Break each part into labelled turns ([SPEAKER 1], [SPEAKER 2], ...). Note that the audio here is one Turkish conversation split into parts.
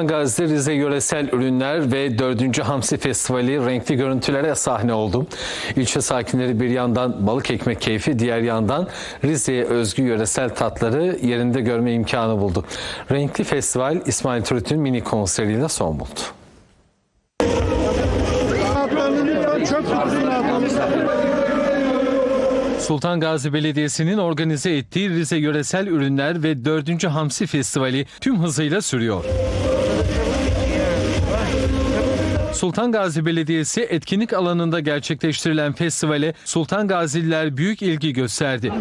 [SPEAKER 1] Gazi'de Rize Yöresel Ürünler ve 4. Hamsi Festivali renkli görüntülere sahne oldu. İlçe sakinleri bir yandan balık ekmek keyfi, diğer yandan Rize'ye özgü yöresel tatları yerinde görme imkanı buldu. Renkli festival İsmail Türüt'ün mini konseriyle son buldu. Sultan Gazi Belediyesi'nin organize ettiği Rize Yöresel Ürünler ve 4. Hamsi Festivali tüm hızıyla sürüyor. Sultan Gazi Belediyesi etkinlik alanında gerçekleştirilen festivale Sultan Gazililer büyük ilgi gösterdi.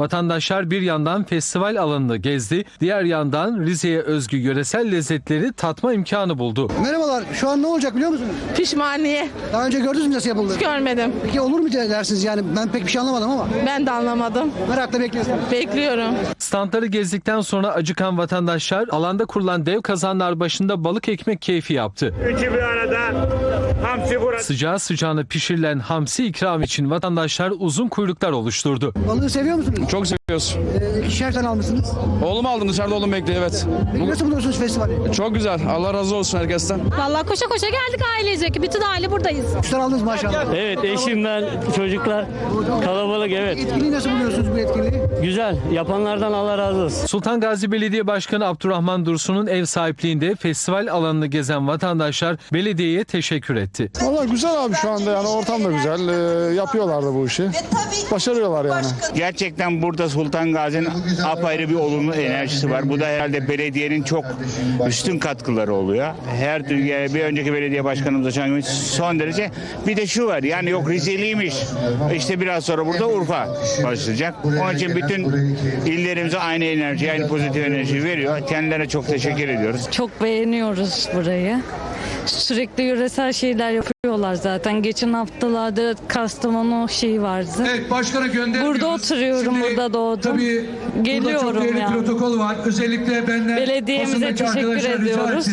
[SPEAKER 1] Vatandaşlar bir yandan festival alanını gezdi, diğer yandan Rize'ye özgü yöresel lezzetleri tatma imkanı buldu.
[SPEAKER 2] Merhabalar. Şu an ne olacak biliyor musunuz?
[SPEAKER 3] Pişmaniye
[SPEAKER 2] Daha önce gördünüz mü nasıl yapıldı?
[SPEAKER 3] görmedim.
[SPEAKER 2] Peki olur mu dersiniz yani? Ben pek bir şey anlamadım ama.
[SPEAKER 3] Ben de anlamadım.
[SPEAKER 2] Merakla bekliyorsunuz.
[SPEAKER 3] Bekliyorum.
[SPEAKER 1] Standları gezdikten sonra acıkan vatandaşlar alanda kurulan dev kazanlar başında balık ekmek keyfi yaptı.
[SPEAKER 4] Üçü bir arada.
[SPEAKER 1] Sıcağı sıcağına pişirilen hamsi ikram için vatandaşlar uzun kuyruklar oluşturdu.
[SPEAKER 2] Balığı seviyor musunuz?
[SPEAKER 5] Çok seviyoruz.
[SPEAKER 2] Ee, ikişer tane almışsınız.
[SPEAKER 5] Oğlumu aldım dışarıda oğlum bekliyor evet.
[SPEAKER 2] Peki nasıl buluyorsunuz festivali?
[SPEAKER 5] Çok güzel. Allah razı olsun herkesten.
[SPEAKER 6] Vallahi koşa koşa geldik ailecek. Bütün aile buradayız.
[SPEAKER 2] Tane aldınız maşallah.
[SPEAKER 7] Evet eşim ben çocuklar kalabalık evet.
[SPEAKER 2] Etkinliği nasıl buluyorsunuz bu etkinliği?
[SPEAKER 7] Güzel yapanlardan Allah razı olsun.
[SPEAKER 1] Sultan Gazi Belediye Başkanı Abdurrahman Dursun'un ev sahipliğinde festival alanını gezen vatandaşlar belediyeye teşekkür etti.
[SPEAKER 8] Valla güzel abi şu anda yani ortam da güzel. Ee, yapıyorlar da bu işi. Başarıyorlar yani.
[SPEAKER 4] Gerçekten burada Sultan Gazi'nin apayrı bir olumlu enerjisi var. Bu da herhalde belediyenin çok üstün katkıları oluyor. Her bir önceki belediye başkanımız açan son derece. Bir de şu var yani yok Rizeliymiş. İşte biraz sonra burada Urfa başlayacak. Onun için bütün illerimize aynı enerji, aynı pozitif enerji veriyor. Kendilerine çok teşekkür ediyoruz.
[SPEAKER 9] Çok beğeniyoruz burayı. Sürekli yöresel şeyler yapıyorlar zaten. Geçen haftalarda Kastamonu şeyi vardı.
[SPEAKER 10] Evet başkana gönderiyoruz.
[SPEAKER 9] Burada oturuyorum,
[SPEAKER 10] Şimdi
[SPEAKER 9] burada doğdum.
[SPEAKER 10] Tabii
[SPEAKER 9] Geliyorum
[SPEAKER 10] burada çok değerli
[SPEAKER 9] yani.
[SPEAKER 10] protokol var. Özellikle benden
[SPEAKER 9] Belediyemize teşekkür ediyoruz.